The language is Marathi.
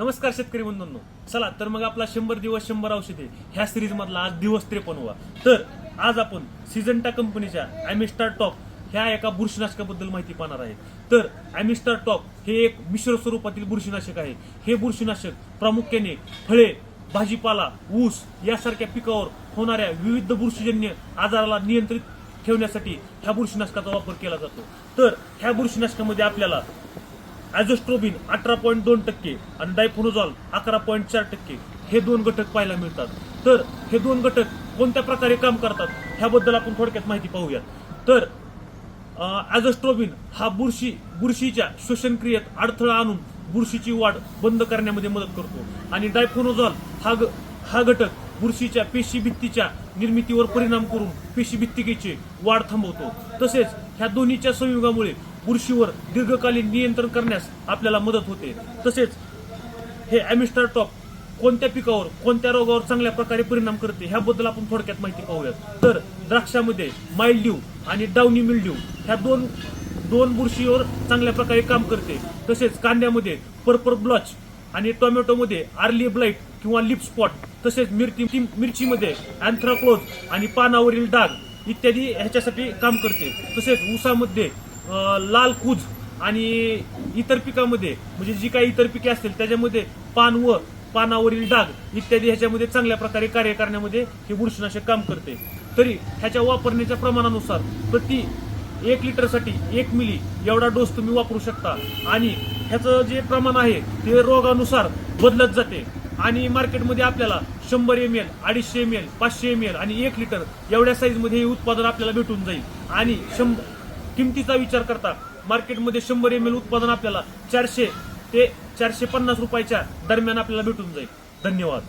नमस्कार शेतकरी बंधूंनो. चला तर मग आपला शंभर दिवस शंभर औषधे ह्या सिरीज मधला आज दिवस त्रेपन्नवा. तर आज आपण सिजंटा कंपनीच्या ॲमिस्टार टॉप ह्या एका बुरशीनाशकाबद्दल माहिती पाहणार आहे. तर ॲमिस्टार टॉप हे एक मिश्र स्वरूपातील बुरशीनाशक आहे. हे बुरशीनाशक प्रामुख्याने फळे भाजीपाला ऊस यासारख्या पिकावर होणाऱ्या विविध बुरशीजन्य आजाराला नियंत्रित ठेवण्यासाठी ह्या बुरशीनाशकाचा वापर केला जातो. तर ह्या बुरशीनाशकामध्ये आपल्याला ॲझोस्ट्रोबिन अठरा पॉईंट दोन टक्के आणि डायफोनोझॉल अकरा पॉईंट चार टक्के हे दोन घटक पाहायला मिळतात. तर हे दोन घटक कोणत्या प्रकारे काम करतात ह्याबद्दल आपण थोडक्यात माहिती पाहूयात. तर ॲझोस्ट्रोबिन हा बुरशी बुरशीच्या श्वसनक्रियेत अडथळा आणून बुरशीची वाढ बंद करण्यामध्ये मदत करतो. आणि डायफोनोझॉल हा ग- हा घटक बुरशीच्या पेशी भित्तीच्या निर्मितीवर परिणाम करून पेशी भित्तिकेची वाढ थांबवतो. तसेच ह्या दोन्हीच्या संयुगामुळे बुरशीवर दीर्घकालीन नियंत्रण करण्यास आपल्याला मदत होते. तसेच हे ॲमिस्टर टॉप कोणत्या पिकावर कोणत्या रोगावर चांगल्या प्रकारे परिणाम करते ह्याबद्दल आपण थोडक्यात माहिती पाहूयात. तर द्राक्षामध्ये माइल्ड्यू आणि डाउनी मिल्ड्यू ह्या दोन दोन बुरशीवर चांगल्या प्रकारे काम करते. तसेच कांद्यामध्ये पर्पर ब्लॉच आणि टोमॅटोमध्ये आर्ली ब्लाइट किंवा लिप स्पॉट तसेच मिरची मिरचीमध्ये अँथ्राक्लोज आणि पानावरील डाग इत्यादी ह्याच्यासाठी काम करते. तसेच ऊसामध्ये लाल कूज आणि इतर पिकामध्ये म्हणजे जी काही इतर पिके असतील त्याच्यामध्ये पान व पानावरील डाग इत्यादी ह्याच्यामध्ये चांगल्या प्रकारे कार्य करण्यामध्ये हे बुरशीनाशक काम करते. तरी ह्याच्या वापरण्याच्या प्रमाणानुसार प्रति एक लिटरसाठी एक मिली एवढा डोस तुम्ही वापरू शकता. आणि ह्याचं जे प्रमाण आहे ते रोगानुसार बदलत जाते. आणि मार्केटमध्ये आपल्याला शंभर एम एल अडीचशे एम एल पाचशे एम एल आणि एक लिटर एवढ्या साईजमध्ये हे उत्पादन आपल्याला भेटून जाईल. आणि शंभर किमतीचा विचार करता मार्केटमध्ये शंभर एम एल उत्पादन आपल्याला चारशे ते चारशे पन्नास रुपयाच्या दरम्यान आपल्याला भेटून जाईल. धन्यवाद.